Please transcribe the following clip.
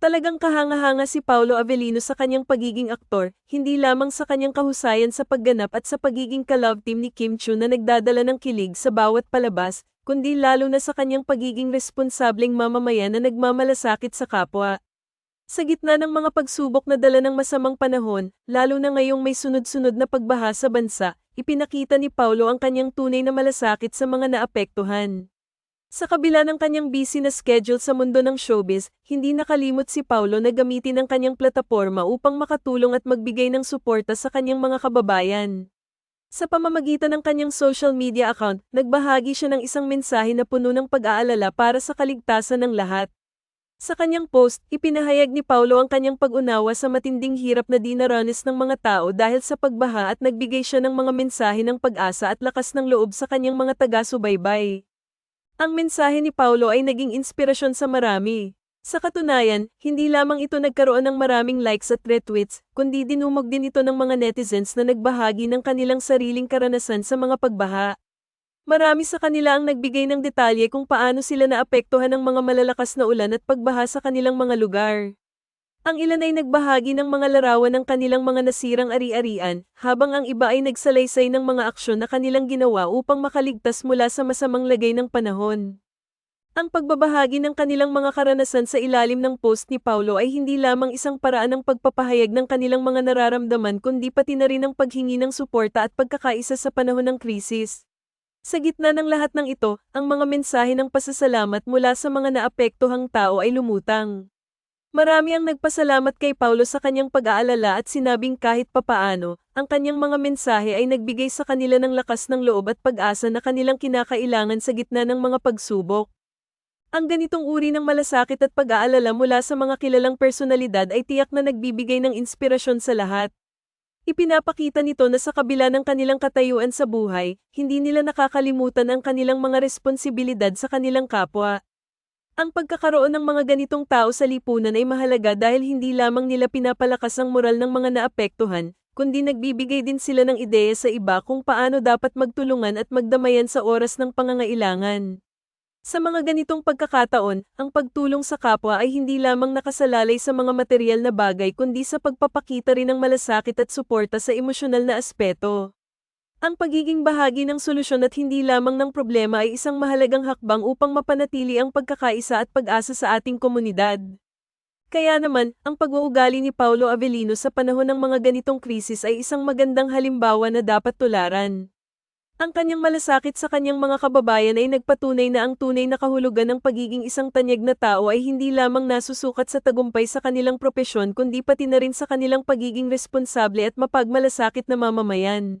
Talagang kahanga-hanga si Paulo Avellino sa kanyang pagiging aktor, hindi lamang sa kanyang kahusayan sa pagganap at sa pagiging ka-love team ni Kim Chu na nagdadala ng kilig sa bawat palabas, kundi lalo na sa kanyang pagiging responsableng mamamayan na nagmamalasakit sa kapwa. Sa gitna ng mga pagsubok na dala ng masamang panahon, lalo na ngayong may sunod-sunod na pagbaha sa bansa, ipinakita ni Paulo ang kanyang tunay na malasakit sa mga naapektuhan. Sa kabila ng kanyang busy na schedule sa mundo ng showbiz, hindi nakalimot si Paulo na gamitin ang kanyang plataforma upang makatulong at magbigay ng suporta sa kanyang mga kababayan. Sa pamamagitan ng kanyang social media account, nagbahagi siya ng isang mensahe na puno ng pag-aalala para sa kaligtasan ng lahat. Sa kanyang post, ipinahayag ni Paulo ang kanyang pag-unawa sa matinding hirap na dinaranas ng mga tao dahil sa pagbaha at nagbigay siya ng mga mensahe ng pag-asa at lakas ng loob sa kanyang mga taga-subaybay. Ang mensahe ni Paulo ay naging inspirasyon sa marami. Sa katunayan, hindi lamang ito nagkaroon ng maraming likes at retweets, kundi dinumog din ito ng mga netizens na nagbahagi ng kanilang sariling karanasan sa mga pagbaha. Marami sa kanila ang nagbigay ng detalye kung paano sila naapektuhan ng mga malalakas na ulan at pagbaha sa kanilang mga lugar. Ang ilan ay nagbahagi ng mga larawan ng kanilang mga nasirang ari-arian, habang ang iba ay nagsalaysay ng mga aksyon na kanilang ginawa upang makaligtas mula sa masamang lagay ng panahon. Ang pagbabahagi ng kanilang mga karanasan sa ilalim ng post ni Paulo ay hindi lamang isang paraan ng pagpapahayag ng kanilang mga nararamdaman kundi pati na rin ang paghingi ng suporta at pagkakaisa sa panahon ng krisis. Sa gitna ng lahat ng ito, ang mga mensahe ng pasasalamat mula sa mga naapektuhang tao ay lumutang. Marami ang nagpasalamat kay Paulo sa kanyang pag-aalala at sinabing kahit papaano, ang kanyang mga mensahe ay nagbigay sa kanila ng lakas ng loob at pag-asa na kanilang kinakailangan sa gitna ng mga pagsubok. Ang ganitong uri ng malasakit at pag-aalala mula sa mga kilalang personalidad ay tiyak na nagbibigay ng inspirasyon sa lahat. Ipinapakita nito na sa kabila ng kanilang katayuan sa buhay, hindi nila nakakalimutan ang kanilang mga responsibilidad sa kanilang kapwa. Ang pagkakaroon ng mga ganitong tao sa lipunan ay mahalaga dahil hindi lamang nila pinapalakas ang moral ng mga naapektuhan, kundi nagbibigay din sila ng ideya sa iba kung paano dapat magtulungan at magdamayan sa oras ng pangangailangan. Sa mga ganitong pagkakataon, ang pagtulong sa kapwa ay hindi lamang nakasalalay sa mga material na bagay kundi sa pagpapakita rin ng malasakit at suporta sa emosyonal na aspeto. Ang pagiging bahagi ng solusyon at hindi lamang ng problema ay isang mahalagang hakbang upang mapanatili ang pagkakaisa at pag-asa sa ating komunidad. Kaya naman, ang pag-uugali ni Paulo Avellino sa panahon ng mga ganitong krisis ay isang magandang halimbawa na dapat tularan. Ang kanyang malasakit sa kanyang mga kababayan ay nagpatunay na ang tunay na kahulugan ng pagiging isang tanyag na tao ay hindi lamang nasusukat sa tagumpay sa kanilang propesyon kundi pati na rin sa kanilang pagiging responsable at mapagmalasakit na mamamayan.